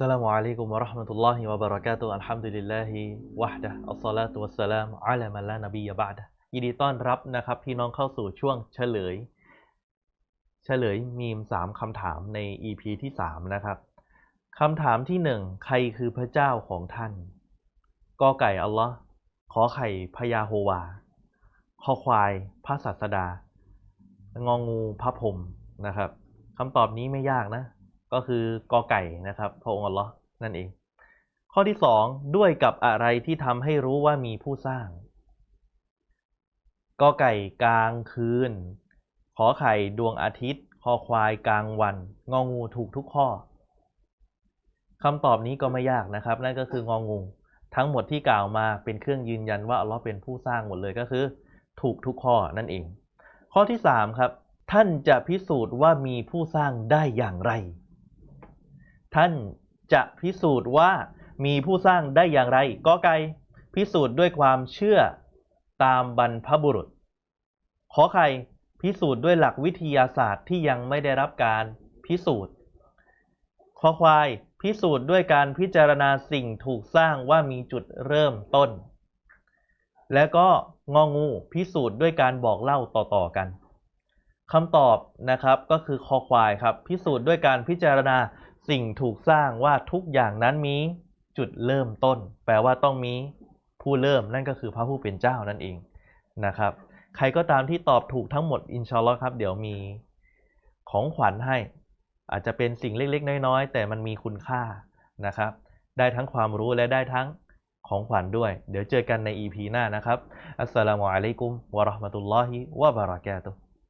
สลามุอะลัยกุมวะเราะห์มะตุลลอฮิวะบะเราะกาตุฮ์อัลฮัมดุลิลลาฮิวะฮ์ดะฮ์อัสศอลาตุวัสสลามุอะลามันลานบียะบะดะฮ์ยินดีต้อนรับนะครับพี่น้องเข้าสู่ช่วงเฉลย เฉลยมีมสามคำถามใน EP ที่สามนะครับคำถามที่หนึ่งใครคือพระเจ้าของท่านกอไก่อัลลอฮ์ขอไข่พญาโฮวาคอควายพระศาสดา งองูพระพรมนะครับคำตอบนี้ไม่ยากนะ ก็คือกอไก่นะครับพระองค์อัลลอฮ์นั่นเอง ข้อที่สองด้วยกับอะไรที่ทำให้รู้ว่ามีผู้สร้างกอไก่กลางคืน ขอไข่ดวงอาทิตย์ คอควายกลางวัน งองูถูกทุกข้อคำตอบนี้ก็ไม่ยากนะครับ นั่นก็คืององู ทั้งหมดที่กล่าวมาเป็นเครื่องยืนยันว่าอัลลอฮ์เป็นผู้สร้างหมดเลยก็คือ ถูกทุกข้อนั่นเอง ข้อที่สามครับ ท่านจะพิสูจน์ว่ามีผู้สร้างได้อย่างไร ท่านจะพิสูจน์ว่ามีผู้สร้างได้อย่างไรก็ไกลพิสูจน์ด้วยความเชื่อตามบรรพบุรุษ ขอไข่พิสูจน์ด้วยหลักวิทยาศาสตร์ที่ยังไม่ได้รับการพิสูจน์ ขอควายพิสูจน์ด้วยการพิจารณาสิ่งถูกสร้างว่ามีจุดเริ่มต้น และก็งองูพิสูจน์ด้วยการบอกเล่าต่อๆกันคำตอบนะครับก็คือคอควายครับ พิสูจน์ด้วยการพิจารณา สิ่งถูกสร้างว่าทุกอย่างนั้นมีจุดเริ่มต้น แปลว่าต้องมีผู้เริ่มนั่นก็คือพระผู้เป็นเจ้านั่นเองนะครับ ใครก็ตามที่ตอบถูกทั้งหมดอินชาอัลลอฮ์ครับ เดี๋ยวมีของขวัญให้ อาจจะเป็นสิ่งเล็กๆ น้อยๆ แต่มันมีคุณค่านะครับ ได้ทั้งความรู้และได้ทั้งของขวัญด้วย เดี๋ยวเจอกันใน EP หน้านะครับ อัสสลามุอะลัยกุมวะราะห์มะตุลลอฮิวะบะเราะกาตุฮ์